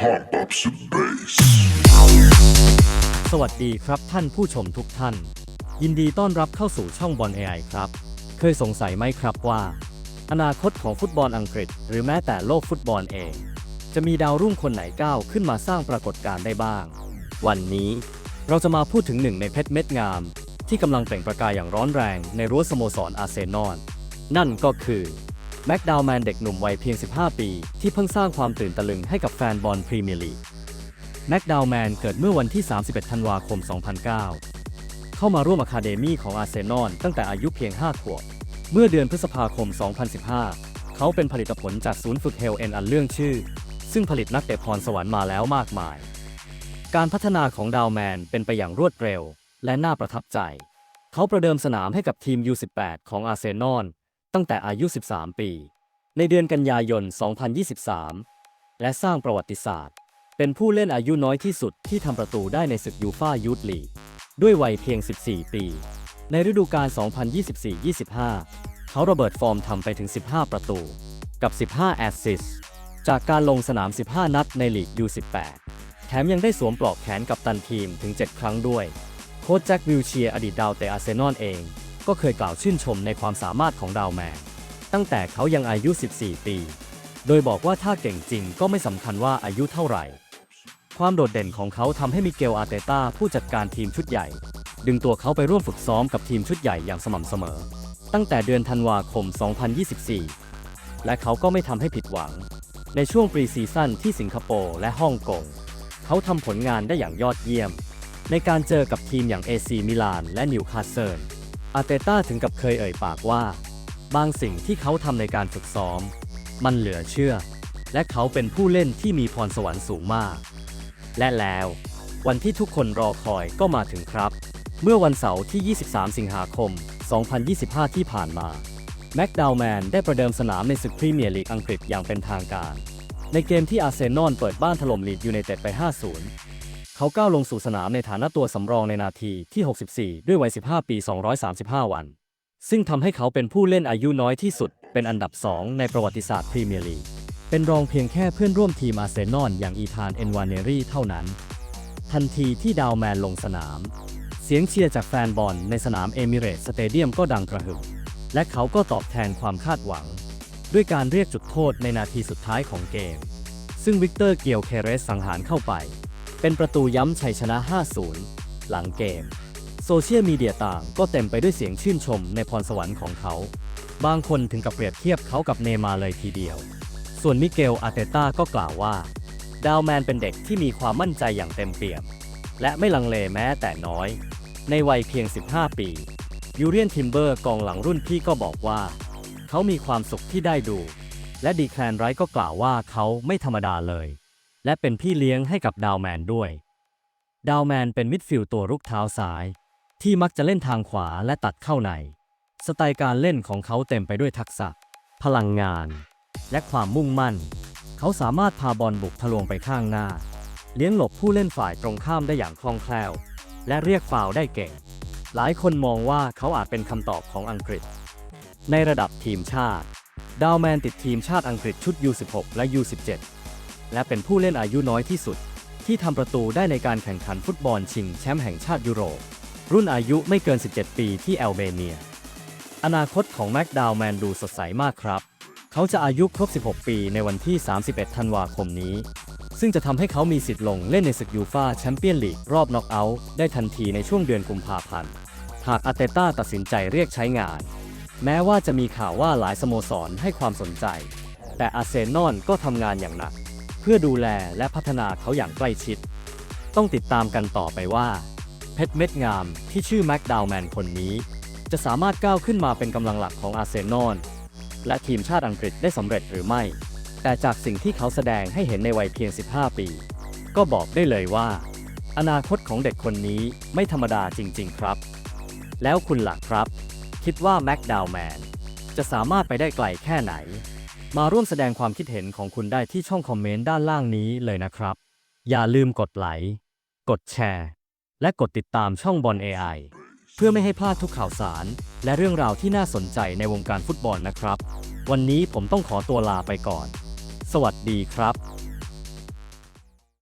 Pump up some bass. สวัสดีครับท่านผู้ชมทุกท่าน ยินดีต้อนรับเข้าสู่ช่องบอล AI ครับ เคยสงสัยไหมครับว่า อนาคตของฟุตบอลอังกฤษ หรือแม้แต่โลกฟุตบอลเอง จะมีดาวรุ่งคนไหนก้าวขึ้นมาสร้างปรากฏการณ์ได้บ้าง วันนี้เราจะมาพูดถึงหนึ่งในเพชรเม็ดงาม ที่กำลังเปล่งประกายอย่างร้อนแรงในรั้วสโมสรอาร์เซนอลนั่นก็คือ แม็กดาวแมนเด็กหนุ่มวัยเพียง 15 ปี ที่เพิ่งสร้างความตื่นตะลึงให้กับแฟนบอลพรีเมียร์ลีกแม็กดาวแมนเกิดเมื่อวันที่ 31 ธันวาคม 2009 เข้ามาร่วมอะคาเดมี่ของอาร์เซนอลตั้งแต่อายุเพียง 5 ขวบ เมื่อเดือนพฤษภาคม 2015 เขาเป็นผลิตผลจากศูนย์ฝึกเฮลเอ็นอันเรื่องชื่อ ซึ่งผลิตนักเตะพรสวรรค์มาแล้วมากมาย การพัฒนาของดาวแมนเป็นไปอย่างรวดเร็ว และน่าประทับใจ เขาประเดิมสนามให้กับทีม U18 ของอาร์เซนอล ตั้งแต่อายุ 13 ปี ในเดือนกันยายน 2023 และสร้างประวัติศาสตร์ เป็นผู้เล่นอายุน้อยที่สุดที่ทำประตูได้ในศึกยูฟ่ายูทลีกด้วยวัยเพียง 14 ปี ในฤดูกาล 2024-25 เขาระเบิดฟอร์มทำไปถึง 15 ประตู กับ 15 แอสซิสจากการลงสนาม 15 นัดในลีก U18 แถมยังได้สวมปลอกแขนกับตันทีมถึง 7 ครั้งด้วย โค้ชแจ็ควิลเชียร์อดีตดาวเตะอาร์เซนอลเอง ก็เคยกล่าวชื่นชมในความสามารถของดาวแมนตั้งแต่เขายังอายุ 14 ปี โดยบอกว่าถ้าเก่งจริงก็ไม่สำคัญว่าอายุเท่าไหร่ ความโดดเด่นของเขาทำให้มิเกลอาร์เตต้าผู้จัดการทีมชุดใหญ่ ดึงตัวเขาไปร่วมฝึกซ้อมกับทีมชุดใหญ่อย่างสม่ำเสมอ ตั้งแต่เดือนธันวาคม 2024 และเขาก็ไม่ทำให้ผิดหวัง ในช่วงปรีซีซั่นที่สิงคโปร์และฮ่องกง เขาทำผลงานได้อย่างยอดเยี่ยม ในการเจอกับทีมอย่างเอซีมิลานและนิวคาสเซิล อาเตต้าถึงกับเคยเอ่ยปากว่า บางสิ่งที่เขาทำในการฝึกซ้อม มันเหลือเชื่อ และเขาเป็นผู้เล่นที่มีพรสวรรค์สูงมาก และแล้ว วันที่ทุกคนรอคอยก็มาถึงครับ เมื่อวันเสาร์ที่ 23 สิงหาคม 2025 ที่ผ่านมาแม็กดาวแมนได้ประเดิมสนามในศึกพรีเมียร์ลีกอังกฤษอย่างเป็นทางการ ในเกมที่อาร์เซนอลเปิดบ้านถล่มลีดยูไนเต็ดไป 5-0 เขาก้าวลงสู่สนามในฐานะตัวสำรองในนาทีที่ 64 ด้วยวัย 15 ปี 235 วัน ซึ่งทำให้เขาเป็นผู้เล่นอายุน้อยที่สุด เป็นอันดับ 2 ในประวัติศาสตร์พรีเมียร์ลีก เป็นรองเพียงแค่เพื่อนร่วมทีมอาร์เซนอลอย่างอีธานเอ็นวานเนรีเท่านั้น ทันทีที่ดาวแมนลงสนาม เสียงเชียร์จากแฟนบอลในสนามเอมิเรตสเตเดียมก็ดังกระหึ่ม และเขาก็ตอบแทนความคาดหวัง ด้วยการเรียกจุดโทษในนาทีสุดท้ายของเกม ซึ่งวิกเตอร์เกียวเคเรสสังหารเข้าไป เป็นประตูย้ำชัยชนะ 5-0 หลังเกม โซเชียลมีเดียต่างก็เต็มไปด้วยเสียงชื่นชมในพรสวรรค์ของเขา บางคนถึงกับเปรียบเทียบเขากับเนย์มาเลยทีเดียว ส่วนมิเกล อาเตต้าก็กล่าวว่า ดาวแมนเป็นเด็กที่มีความมั่นใจอย่างเต็มเปี่ยม และไม่ลังเลแม้แต่น้อย ในวัยเพียง 15 ปียูเรียนทิมเบอร์กองหลังรุ่นพี่ก็บอกว่า เขามีความสุขที่ได้ดู และดีแคลนไรก็กล่าวว่าเขาไม่ธรรมดาเลย และเป็นพี่เลี้ยงให้กับดาวแมนด้วย ดาวแมนเป็นมิดฟิลด์ตัวรุกเท้าซ้าย ที่มักจะเล่นทางขวาและตัดเข้าใน สไตล์การเล่นของเขาเต็มไปด้วยทักษะ พลังงาน และความมุ่งมั่น เขาสามารถพาบอลบุกทะลวงไปข้างหน้า เลี้ยงหลบผู้เล่นฝ่ายตรงข้ามได้อย่างคล่องแคล่ว และเรียกฟาวได้เก่ง หลายคนมองว่าเขาอาจเป็นคำตอบของอังกฤษ ในระดับทีมชาติ ดาวแมนติดทีมชาติอังกฤษชุด U16 และ U17 และเป็นผู้เล่นอายุน้อยที่สุด ที่ทำประตูได้ในการแข่งขันฟุตบอลชิงแชมป์แห่งชาติยุโรป รุ่นอายุไม่เกิน 17 ปีที่แอลเบเนีย อนาคตของแม็กดาวแมนดูสดใสมากครับ เขาจะอายุครบ 16 ปีในวันที่ 31 ธันวาคมนี้ ซึ่งจะทำให้เขามีสิทธิ์ลงเล่นในศึกยูฟาแชมเปี้ยนลีกรอบน็อกเอาท์ได้ทันทีในช่วงเดือนกุมภาพันธ์ หากอาเตต้าตัดสินใจเรียกใช้งาน แม้ว่าจะมีข่าวว่าหลายสโมสรให้ความสนใจ แต่อาร์เซนอลก็ทำงานอย่างหนัก พื่อดูแลและพัฒนาเขาอย่างใกล้ชิด ต้องติดตามกันต่อไปว่า เพชรเม็ดงามที่ชื่อแม็กดาวแมนคนนี้ จะสามารถก้าวขึ้นมาเป็นกำลังหลักของอาร์เซนอลและทีมชาติอังกฤษได้สำเร็จหรือไม่ แต่จากสิ่งที่เขาแสดงให้เห็นในวัยเพียง 15 ปี ก็บอกได้เลยว่า อนาคตของเด็กคนนี้ไม่ธรรมดาจริง ๆ ครับ แล้วคุณล่ะครับ คิดว่าแม็กดาวแมนจะสามารถไปได้ไกลแค่ไหน มาร่วมแสดงความคิดเห็นของคุณได้ที่ช่องคอมเมนต์ด้านล่างนี้เลยนะครับ อย่าลืมกดไลค์กดแชร์ และกดติดตามช่องบอล AI เพื่อไม่ให้พลาดทุกข่าวสาร และเรื่องราวที่น่าสนใจในวงการฟุตบอลนะครับ วันนี้ผมต้องขอตัวลาไปก่อน สวัสดีครับ